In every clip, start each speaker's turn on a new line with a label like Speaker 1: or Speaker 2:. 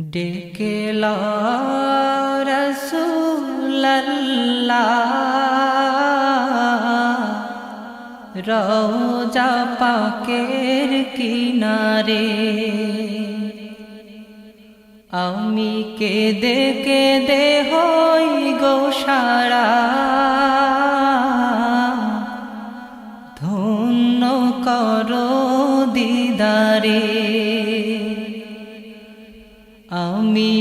Speaker 1: ডেকে রসুল্লাহ রওজা পাকের কিনারে আমি কেঁদে কেঁদে হই গো সারা। ধন্য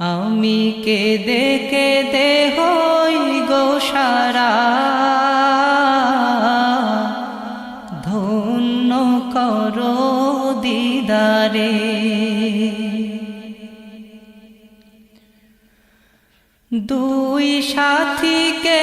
Speaker 1: আমি কেঁদে কেঁদে হই গো সারা। ধন্য কর দিদারে। দুই সাথীকে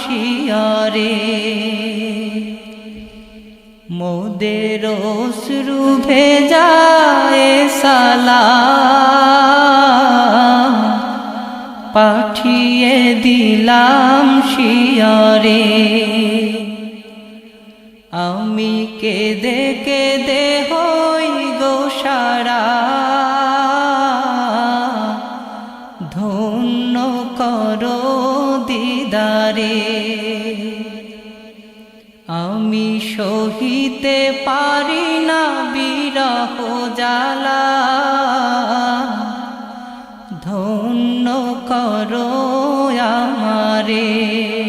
Speaker 1: শিয়রে। মোদের অশ্রু ভেজায় সালা পাঠিয়ে দিলাম শিয়রে। আমি কেঁদে কেঁদে হই গো ধন্য করো আমারে।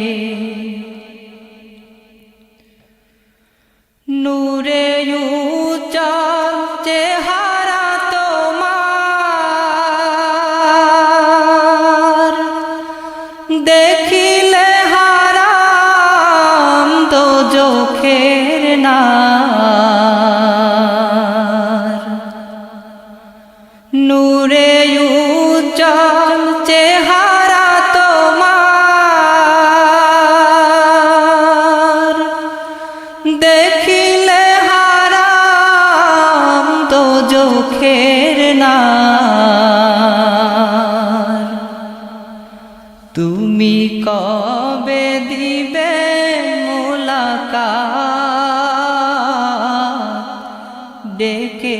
Speaker 1: চোখের না তুমি কবে দিবে মোলাকা ডেকে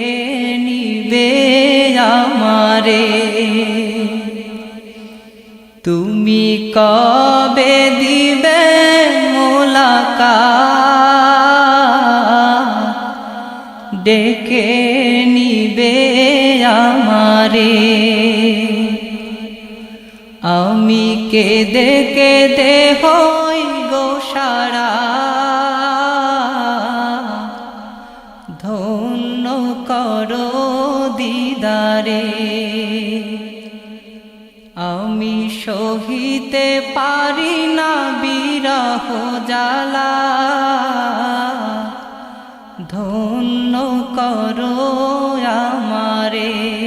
Speaker 1: নিবে আমারে। তুমি কবে দিবে মোলাকা ডেকে আমারে আমি কেঁদে কেঁদে হই গো সারা। ধন্য করো দিদারে। আমি সহিতে পারি না বিরহ জ্বালা। ধন্য করো আমারে।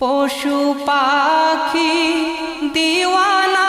Speaker 1: পশু পাখি দিওয়ানা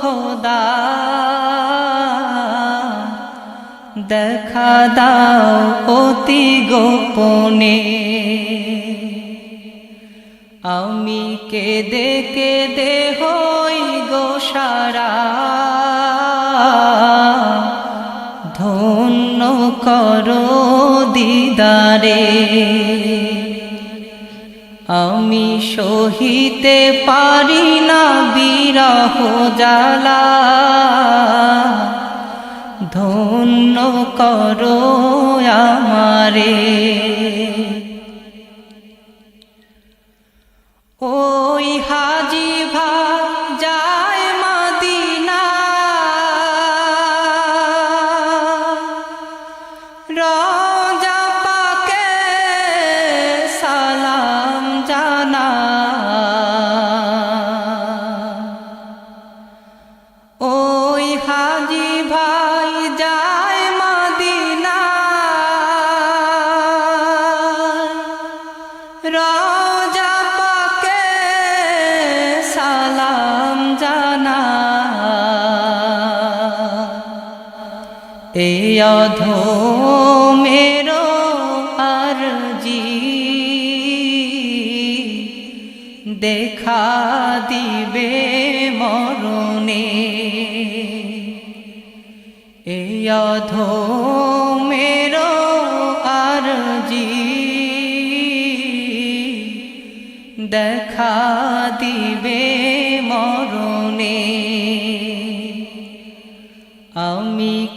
Speaker 1: খোদা দেখা দাও অতি গোপনে। আমি কেঁদে কেঁদে হই গো সারা ধন্য করো দিদারে। আমি সহিতে পারি না বিরহ জ্বালা। ধন্য করো আমারে। ওই হাজি এই অধো মেরো আরজি। দেখা দিবে মরণে। এই অধো মেরো আরজি। দেখা দিবে মরণে।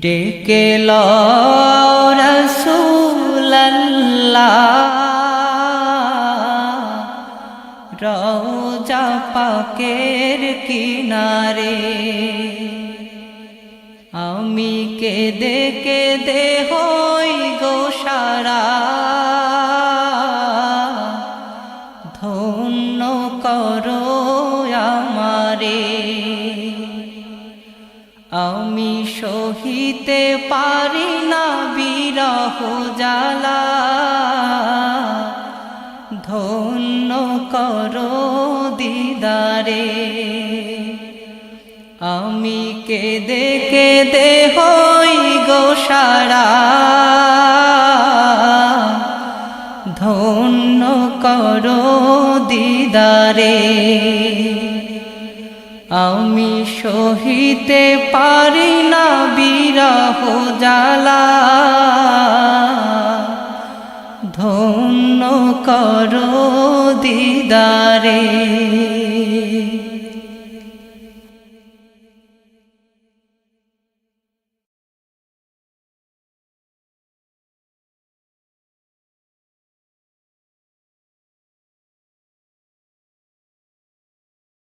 Speaker 1: ডেকে রওজা পাকের কিনারে আমি কেঁদে কেঁদে হই গো সারা। ধন্য করো আমারে। আমি সহিতে পারি না বিরহ জ্বালা। ধন্য করো দিদারে, আমি কে দেখে দেহ গো সারা। ধন্য করো দিদারে, আমি সহিতে পারি না বিরহ জ্বালা ধন্য করো দিদারে